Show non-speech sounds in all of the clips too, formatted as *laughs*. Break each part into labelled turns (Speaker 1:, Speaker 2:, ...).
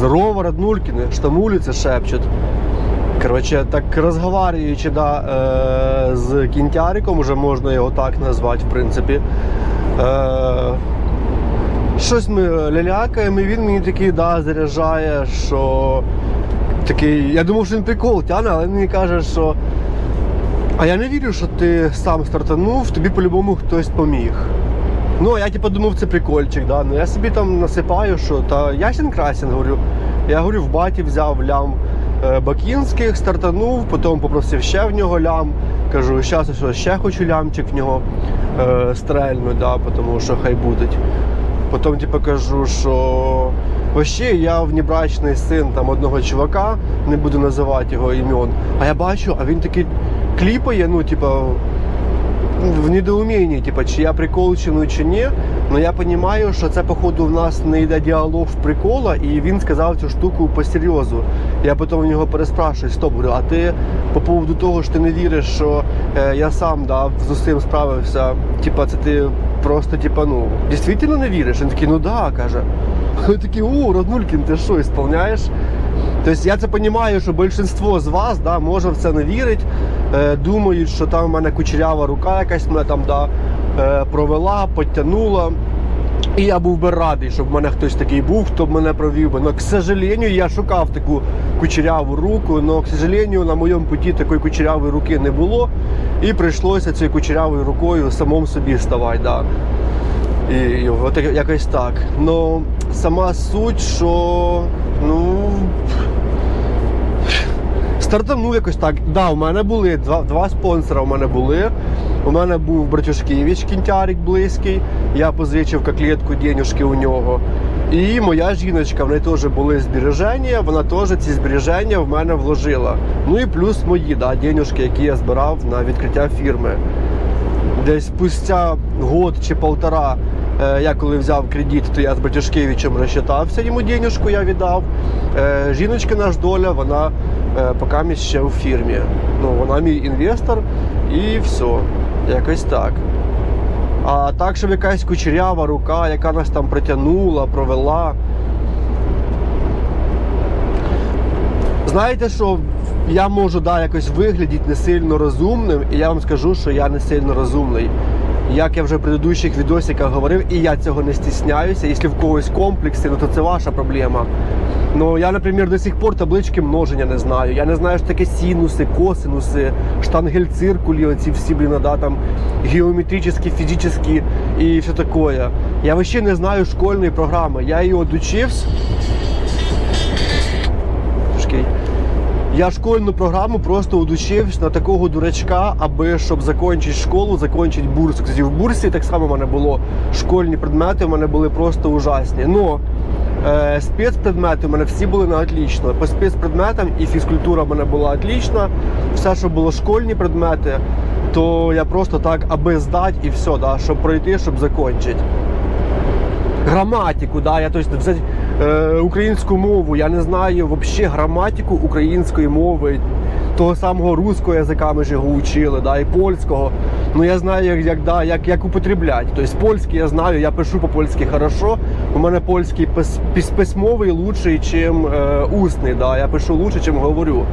Speaker 1: Здорово, роднулькины, что на улице шепчут. Коротше, так розговорюючи да, е, з кінтяриком, уже можна його так назвати, в принципі. Е, щось ми лялякаємо, і він мені такий да, заряджає, що такий. Я думав, що він прикол тягне, але мені каже, що. А я не вірю, що ти сам стартанув, тобі по-любому хтось поміг. Ну, я типу думав, це прикольчик, да. Ну я собі там насипаю, що та ясен красен, говорю. Я говорю, в баті взяв лям е, бакінських, стартанув, потім попросив ще в нього лям. Кажу, зараз що ще хочу лямчик в нього е, стрельну, да, тому що хай будуть. Потім типу, кажу, що вообще я внебрачний син там одного чувака, не буду називати його імен. А я бачу, а він такий кліпає, ну, типу, в недоумінні, типу, чи я приколчений, чи ні. Ну я розумію, що це, походу, в нас не йде діалог в прикола, і він сказав цю штуку по. Я потім у нього переспрашую, стоп, говорю, а ти по поводу того, що ти не віриш, що е, я сам да, з усім справився, типа, це ти просто, типа, ну, дійсно не віриш? Він такий, ну да, каже. *laughs* Я такий, о, Роднулькін, ти що, ісполняєш? Тобто я це розумію, що більшість з вас да, може в це не вірить, думають, що там в мене кучерява рука якась мене там да, е, провела, підтягнула. І я був би радий, щоб в мене хтось такий був, хто б мене провів би. Но, к сожалению, я шукав таку кучеряву руку, але, к сожалению, на моєму путі такої кучерявої руки не було. І прийшлося цією кучерявою рукою самому собі ставати. Да. І, от якось так. Ну, сама суть, що ну. Стартанув якось так. Да, у мене були два, два спонсора. У мене були. У мене був Братюшкевич Кінтярик близький. Я позичив коклетку денюжки у нього. І моя жіночка, в неї теж були збереження, вона теж ці збереження в мене вложила. Ну і плюс мої да, денюжки, які я збирав на відкриття фірми. Десь спустя год чи полтора, е, я коли взяв кредит, то я з Батюшкевичем розчитався, йому денежку я віддав. Е, Жіночка наш доля, вона е, поки ще у фірмі. Ну, вона мій інвестор і все. Якось так. А так, щоб якась кучерява рука, яка нас там притягнула, провела. Знаєте що? Я можу да, якось виглядіти не сильно розумним, і я вам скажу, що я не сильно розумний. Як я вже в предыдущих відосиках говорив, і я цього не стісняюся. Якщо в когось комплекси, ну то це ваша проблема. Ну я, наприклад, до сих пор таблички множення не знаю. Я не знаю, що таке синуси, косинуси, штангель-циркулі, оці всі блін, да, там геометричні, фізичні і все таке. Я взагалі не знаю школьної програми. Я її одучився. Я школьну програму просто удучився на такого дурачка, аби щоб закінчити школу, закінчити бурсу. Кстати, в бурсі так само в мене було школьні предмети, в мене були просто ужасні. Но е, спецпредмети в мене всі були на отлично. По спецпредметам і фізкультура в мене була отлічна. Все, що було школьні предмети, то я просто так, аби здати і все, да, щоб пройти, щоб закінчити граматику, да, я тобто, взяти е, українську мову, я не знаю взагалі граматику української мови, того самого руського язика ми ж його учили, да, і польського. Ну я знаю, як, як, да, як, як употребляти. Тобто польський я знаю, я пишу по-польськи хорошо. У мене польський пис, пис, письмовий лучший, чим е, усний. Да, я пишу лучше, чим говорю.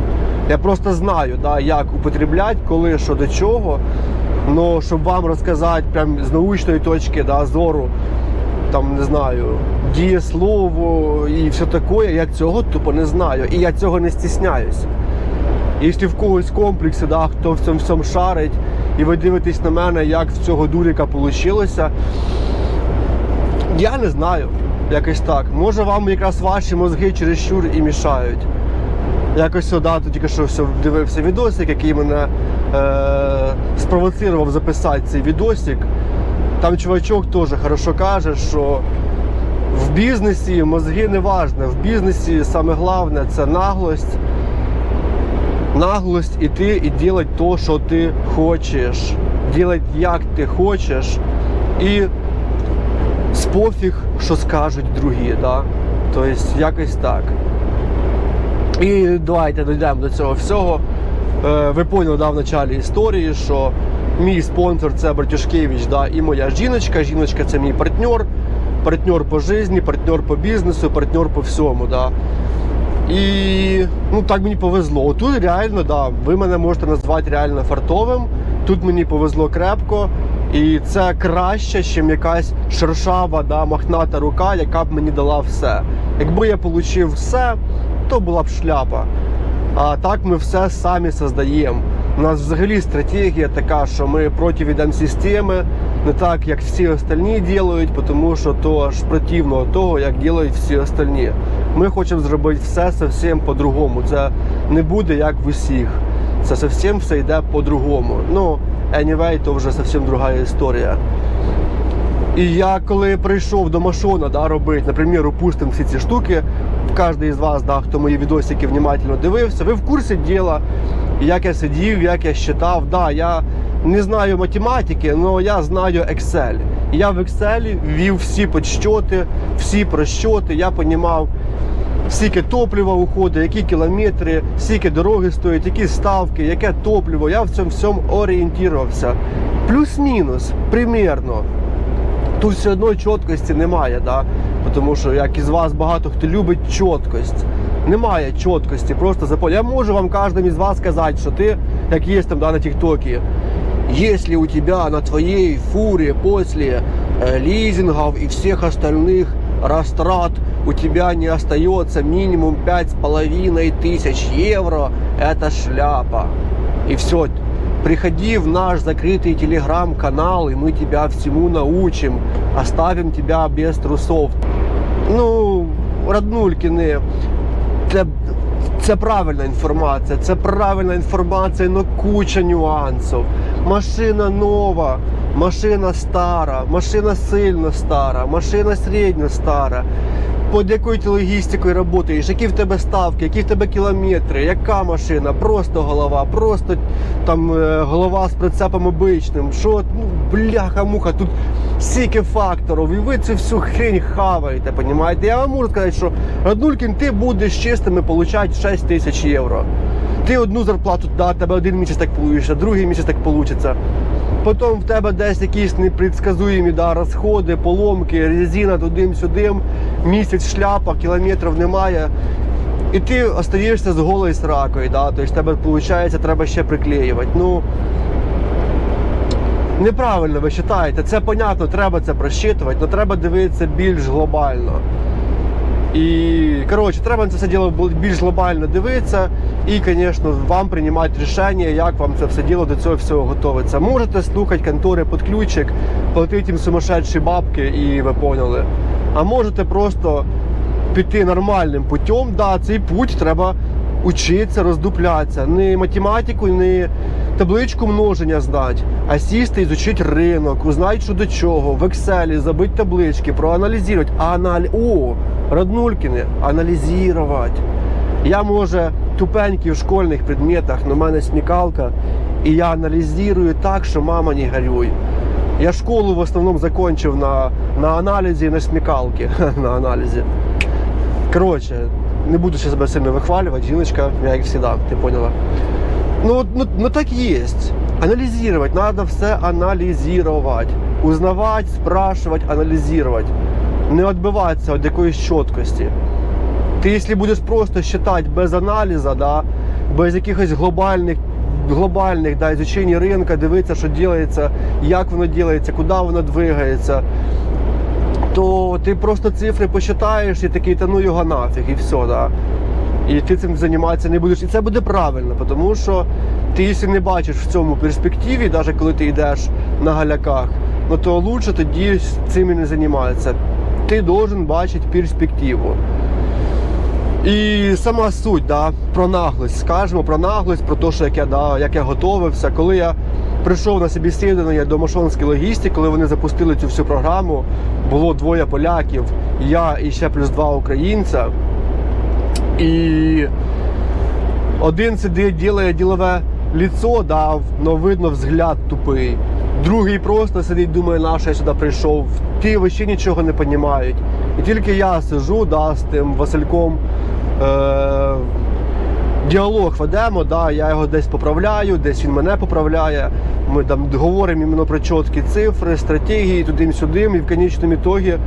Speaker 1: Я просто знаю, да, як употребляти, коли, що до чого. Ну, щоб вам розказати прям з научної точки да, зору, там не знаю, дієслово і все таке, я цього тупо не знаю. І я цього не стісняюсь. Якщо в когось комплекси, да, хто в цьому всьому шарить, і ви дивитесь на мене, як в цього дуріка вийшло, я не знаю. Якось так. Може вам якраз ваші мозги чересчур і мішають. Якось сюди тут тільки що все дивився відосик, який мене е- спровоцирував записати цей відосик. Там чувачок теж хорошо каже, що в бізнесі мозги не важне. В бізнесі саме головне це наглость. Наглость іти і робити те, що ти хочеш. Робити як ти хочеш. І з пофіг, що скажуть другі. Да? Тобто якось так. І давайте дійдемо до цього всього. Е, Ви поняли да, в началі історії, що мій спонсор це Братюшкевич, да, і моя жіночка. Жіночка це мій партнер. партнер по житті, партнер по бізнесу, партнер по всьому. Да. І ну так мені повезло. Тут реально, да, ви мене можете назвати реально фартовим. Тут мені повезло крепко. І це краще, ніж якась шершава, да, махната рука, яка б мені дала все. Якби я отримав все, то була б шляпа. А так ми все самі создаємо. У нас взагалі стратегія така, що ми проти йдемо системи, не так, як всі остальні роблять, тому що то аж противно того, як роблять всі остальні. Ми хочемо зробити все зовсім по-другому. Це не буде як в усіх. Це зовсім все йде по-другому. Ну, anyway, то вже зовсім друга історія. І я коли прийшов до Машона да, робити, наприклад, упустимо всі ці штуки, кожен із вас, да, хто мої відосики внимательно дивився, ви в курсі діла, як я сидів, як я считав. Да, я не знаю математики, але я знаю Excel. Я в Excel ввів всі підсчоти, всі просчоти, я розумів, скільки топлива уходить, які кілометри, скільки дороги стоять, які ставки, яке топливо. Я в цьому всьому орієнтувався. Плюс-мінус, примірно. Тут все одно чіткості немає, да? тому що як із вас багато хто любить чіткость. Немає чіткості, просто запол. Я можу вам кожному із вас сказати, що ти, як є там да, на Тіктокі, если у тебя на твоей фуре после э, лизингов и всех остальных растрат у тебя не остается минимум пять с половиной тысяч евро, это шляпа. И все, приходи в наш закрытый телеграм-канал, и мы тебя всему научим, оставим тебя без трусов. Ну, роднулькины, це, це правильна інформація, це правильна інформація, але куча нюансів. Машина нова, машина стара, машина сильно стара, машина середньо стара. Під якою ти логістикою працюєш, які в тебе ставки, які в тебе кілометри, яка машина, просто голова, просто там е, голова з прицепом обичним. Що, ну, бляха-муха, тут стільки факторів, і ви цю всю хрень хаваєте, понімаєте? Я вам можу сказати, що Радулькін, ти будеш чистими отримати 6 тисяч євро. Ти одну зарплату да, тебе один місяць так получиш, а другий місяць так вийде. Потім в тебе десь якісь непредсказуємі да, розходи, поломки, резина туди-сюдим, місяць шляпа, кілометрів немає. І ти остаєшся з голою сракою, да? тобто тебе виходить, треба ще приклеювати. Ну, неправильно ви вважаєте. Це понятно, треба це просчитувати, але треба дивитися більш глобально. І коротше, треба на це все діло більш глобально дивитися і, звісно, вам приймати рішення, як вам це все діло до цього всього готовиться. Можете слухати контори під ключик, платити їм сумасшедші бабки, і ви поняли. А можете просто піти нормальним путем. Да, цей путь треба учитися, роздуплятися. Не математику, не табличку множення знати, а сісти зучити ринок, узнати, що до чого, в Excel, забити таблички, проаналізувати. Аналь... О, роднулькини, аналізувати. Я, може, тупенький в школьних предметах, але в мене смікалка, і я аналізую так, що мама не горюй. Я школу в основному закончив на, на аналізі і на смікалці. *laughs* на аналізі. Коротше, не буду себе сильно вихвалювати, жіночка, як завжди, ти поняла. Ну, ну, ну так есть. Анализировать, надо все аналізувати. Узнавати, спрашивать, аналізувати. Не відбиватися від якоїсь чіткості. Ти, якщо будеш просто считати без аналізу, да, без якихось глобальних глобальних да, изучення ринка, дивитися, що робиться, як воно робиться, куди воно двигається, то ти просто цифри посчитаєш і такий, та ну його нафіг, і все. Да. І ти цим займатися не будеш. І це буде правильно, тому що ти, якщо не бачиш в цьому перспективі, навіть коли ти йдеш на галяках, ну то лучше тоді цим і не займатися. Ти должен бачити перспективу. І сама суть, да, про наглость. Скажемо про наглость, про те, що як я, да, як я готовився. Коли я прийшов на собеседування до Машонської логістики, коли вони запустили цю всю програму, було двоє поляків, я і ще плюс два українця. І один сидить, робить ділове ліцо, да, но видно взгляд тупий. Другий просто сидить, думає, на що я сюди прийшов. Ті взагалі нічого не розуміють. І тільки я сижу да, з тим Васильком. Е- Діалог ведемо, да, я його десь поправляю, десь він мене поправляє. Ми там говоримо іменно про чіткі цифри, стратегії, туди-сюди, і в конечному ітогі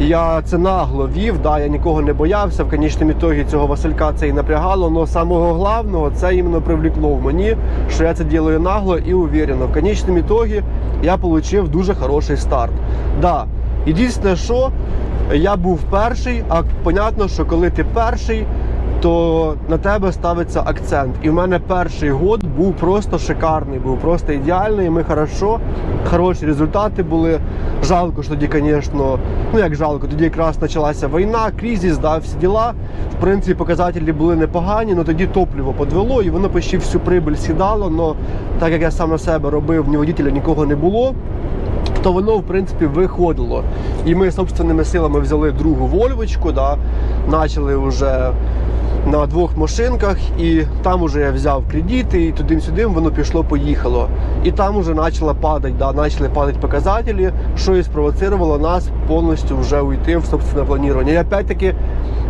Speaker 1: Я це нагло вів, да, я нікого не боявся. В конечному ітогі цього Василька це і напрягало. але самого головного це іменно привлекло в мені, що я це ділаю нагло і уверенно. В конічному ітогі я отримав дуже хороший старт. Да, єдине, що я був перший, а понятно, що коли ти перший, то на тебе ставиться акцент. І в мене перший год був просто шикарний, був просто ідеальний. Ми хорошо, хороші результати були. Жалко, що тоді, звісно, ну як жалко, тоді якраз почалася війна, кризис, да, всі діла. В принципі, показателі були непогані, але тоді топливо подвело і воно почти всю прибиль сідало. Но так як я сам на себе робив, ні водителя нікого не було то воно в принципі виходило. І ми собственними силами взяли другу Вольвочку, да, почали вже на двох машинках, і там вже я взяв кредити, і туди-сюди воно пішло, поїхало. І там вже почало падати, да, почали падати показателі, що і спровоцировало нас повністю вже уйти в собственне планування. І опять-таки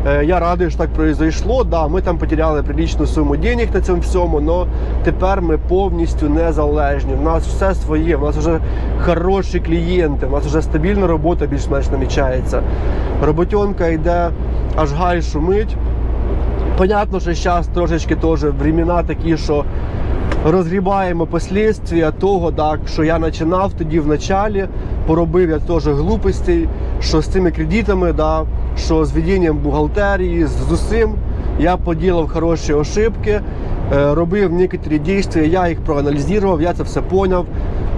Speaker 1: е, я радий, що так произошло. Да, ми там потеряли приличну суму денег на цьому всьому, але тепер ми повністю незалежні. У нас все своє, у нас вже хороші клієнти, у нас вже стабільна робота більш-менш намічається. Роботенка йде, аж гай шумить. Понятно, що зараз трошечки теж времена такі, що розгрібаємо последствия того, так, що я починав тоді в началі, поробив я теж глупостей, що з цими кредитами, да, що з веденням бухгалтерії, з, усім. Я поділив хороші ошибки, е, робив некоторі дії, я їх проаналізував, я це все поняв.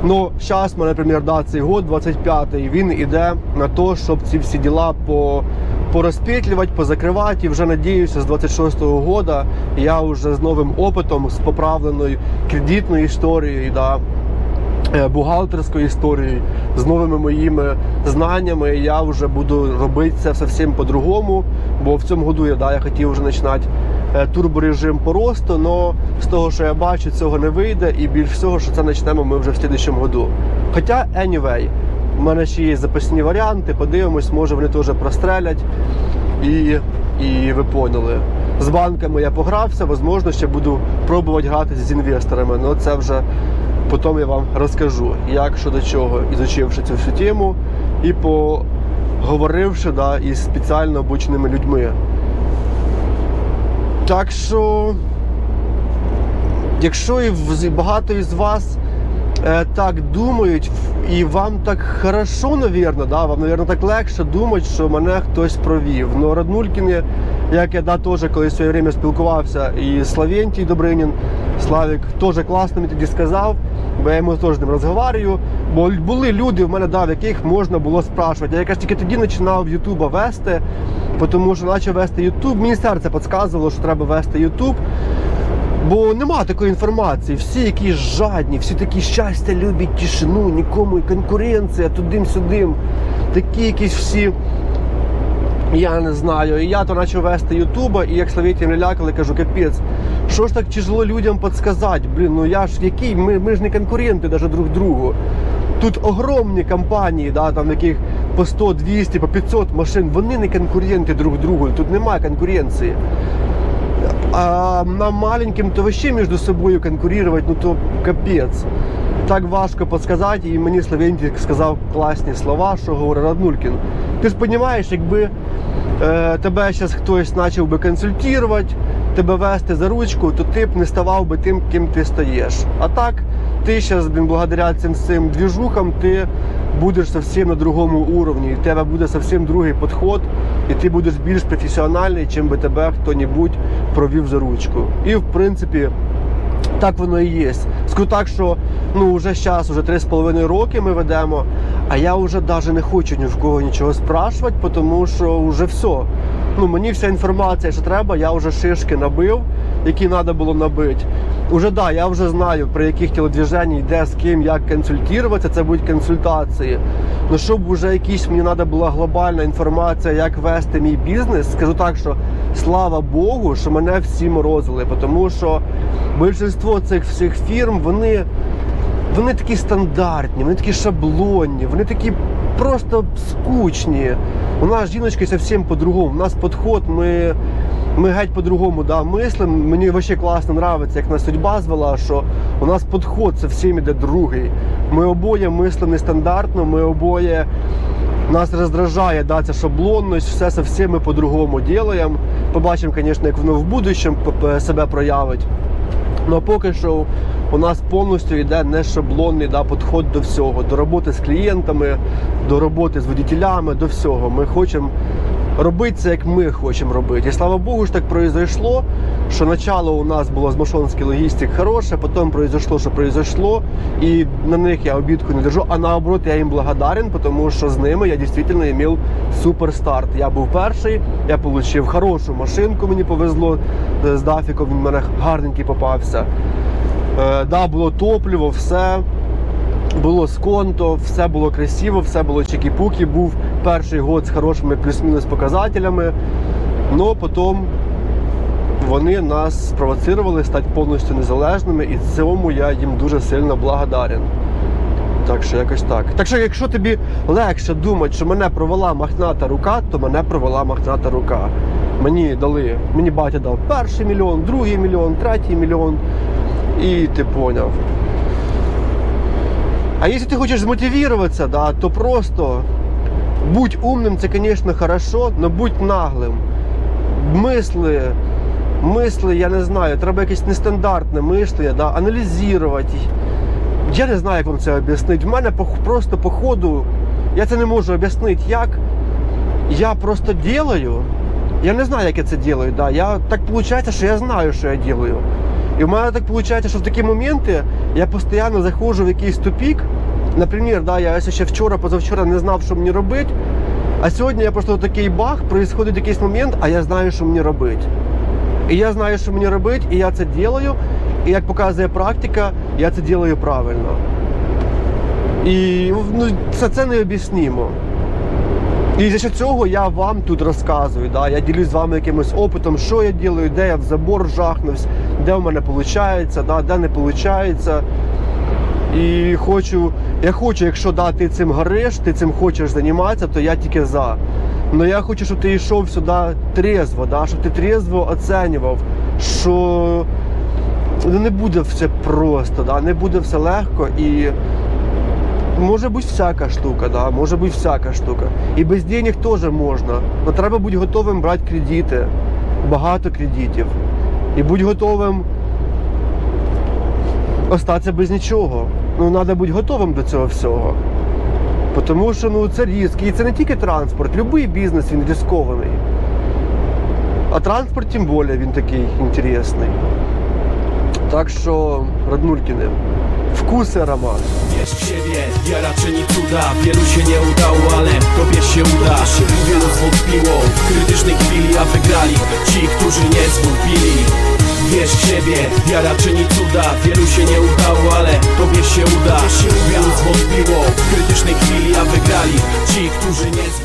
Speaker 1: Ну, зараз, наприклад, да, цей год, 25-й, він іде на те, щоб ці всі діла по порозпетлювати, позакривати. І вже надіюся, з 26-го года я вже з новим опитом, з поправленою кредитною історією, да, е, бухгалтерською історією, з новими моїми знаннями, я вже буду робити це зовсім по-другому. Бо в цьому году я, да, я хотів вже починати е, турборежим по росту, але з того, що я бачу, цього не вийде, і більш всього, що це почнемо ми вже в слідчому году. Хоча, anyway, у мене ще є запасні варіанти, подивимось, може вони теж прострелять. І, і ви поняли. З банками я погрався, можливо, ще буду пробувати грати з інвесторами. але це вже потім я вам розкажу, як що до чого, ізучивши цю всю тему і поговоривши да, із спеціально обученими людьми. Так що, якщо і багато із вас так думають, і вам так хорошо, навірно, да, вам, навірно, так легше думати, що мене хтось провів. Ну, Раднулькіни, як я да, теж колись в своє время спілкувався, і Славентій Добринін, Славік теж класно мені тоді сказав, бо я йому теж з ним розговорюю. Бо були люди в мене, да, в яких можна було спрашувати. Я якраз тільки тоді починав Ютуба вести, тому що почав вести Ютуб. Мені серце підказувало, що треба вести Ютуб. Бо нема такої інформації. Всі якісь жадні, всі такі щастя люблять тишину, нікому і конкуренція, тудим-сюдим. Такі якісь всі. Я не знаю. І я то почав вести Ютуба, і як Славіті не лякали, кажу, капець, що ж так тяжело людям підсказати? Блін, ну я ж який, ми, ми ж не конкуренти навіть друг другу. Тут огромні компанії, да, там, яких по 100, 200, по 500 машин, вони не конкуренти друг другу, тут немає конкуренції. А нам маленьким то вообще между собою конкурировать, ну то капець. Так важко підсказати, і мені Славентій сказав класні слова, що говорить Раднулькін. Ти ж розумієш, якби е, тебе зараз хтось почав би консультувати, тебе вести за ручку, то ти б не ставав би тим, ким ти стаєш. А так, ти зараз, благодаря цим цим двіжухам, ти будеш зовсім на другому уровні, і в тебе буде зовсім другий підход, і ти будеш більш професіональний, чим би тебе хто-небудь провів за ручку. І в принципі. Так воно і є. Скажу так, що ну вже зараз, вже 3,5 роки ми ведемо, а я вже навіть не хочу ні в кого нічого спрашувати, тому що вже все. Ну, мені вся інформація, що треба, я вже шишки набив, які треба було набити. Уже да, я вже знаю, при яких телодвіженнях, де з ким, як консультуватися, це будуть консультації. Ну щоб вже якісь мені треба була глобальна інформація, як вести мій бізнес, скажу так, що слава Богу, що мене всі морозили, тому що більшість цих всіх фірм, вони, вони такі стандартні, вони такі шаблонні, вони такі просто скучні. У нас жіночки зовсім по-другому. У нас підход, ми, ми геть по-другому да, мислимо. Мені взагалі класно подобається, як нас судьба звела, що у нас підход зовсім іде другий. Ми обоє мислимо нестандартно, ми обоє Нас роздражає да, ця шаблонність, все совсем ми по-другому робимо. Побачимо, звісно, як воно в будущому себе проявить. Ну поки що у нас повністю йде не шаблонний да, підход до всього, до роботи з клієнтами, до роботи з водітелями, до всього. Ми хочемо робити це, як ми хочемо робити. І слава Богу, ж так произошло, що начало у нас було з Машонський логістик хороше, потім произошло, що произошло, і на них я обідку не держу, а наоборот, я їм благодарен, тому що з ними я дійсно мав супер старт. Я був перший, я отримав хорошу машинку, мені повезло е, з Дафіком, він в мене гарненький попався. Е, да, було топливо, все. Було сконто, все було красиво, все було чекі-пуки. Був перший год з хорошими плюс-мінус показателями. Но потім вони нас спровоцирували стати повністю незалежними, і цьому я їм дуже сильно благодарен. Так що якось так. Так що, якщо тобі легше думати, що мене провела махната рука, то мене провела махната рука. Мені дали, мені батя дав перший мільйон, другий мільйон, третій мільйон. І ти поняв. А если ты хочешь змотивироваться, да, то просто будь умным, це, конечно, хорошо, но будь наглим. Мисли, мисли, я не знаю, треба якесь нестандартне мислення, да, аналізувати. Я не знаю, як вам це об'яснити. В мене просто по ходу, я це не можу об'яснити, як. Я просто делаю. Я не знаю, як я це делаю. Да. Я, так виходить, що я знаю, що я делаю. І в мене так виходить, що в такі моменти я постійно заходжу в якийсь тупік. Наприклад, да, я ще вчора, позавчора не знав, що мені робити. А сьогодні я просто такий бах, происходить якийсь момент, а я знаю, що мені робити. І я знаю, що мені робити, і я це роблю. І як показує практика, я це роблю правильно. І ну, це, це необ'яснимо. І за що цього я вам тут розказую. Да? Я ділюсь з вами якимось опитом, що я роблю, де я в забор жахнувся, де в мене виходить, да? де не виходить. І хочу, я хочу, якщо да, ти цим гориш, ти цим хочеш займатися, то я тільки за. Але я хочу, щоб ти йшов сюди трезво, да? щоб ти трезво оцінював, що ну, не буде все просто, да? не буде все легко і може бути всяка штука, да? може бути всяка штука. І без денег теж можна. Але треба бути готовим брати кредити, багато кредитів. І будь готовим остатися без нічого. Ну, треба бути готовим до цього всього. Тому що ну, це ризик. І це не тільки транспорт, будь-який бізнес він ризикований. А транспорт тим більше він такий інтересний. Так що, роднулькіни, Wkusy Ramon.
Speaker 2: Wierz w siebie, wiara czyni cuda. Wielu się nie udało, ale tobie się uda. Wielu zwątpiło w krytycznej chwili A wygrali ci, którzy nie zwątpili. Wierz w siebie, wiara czyni cuda. Wielu się nie udało, ale tobie się uda. Wielu zwątpiło w krytycznej chwili A wygrali ci, którzy nie zwątpili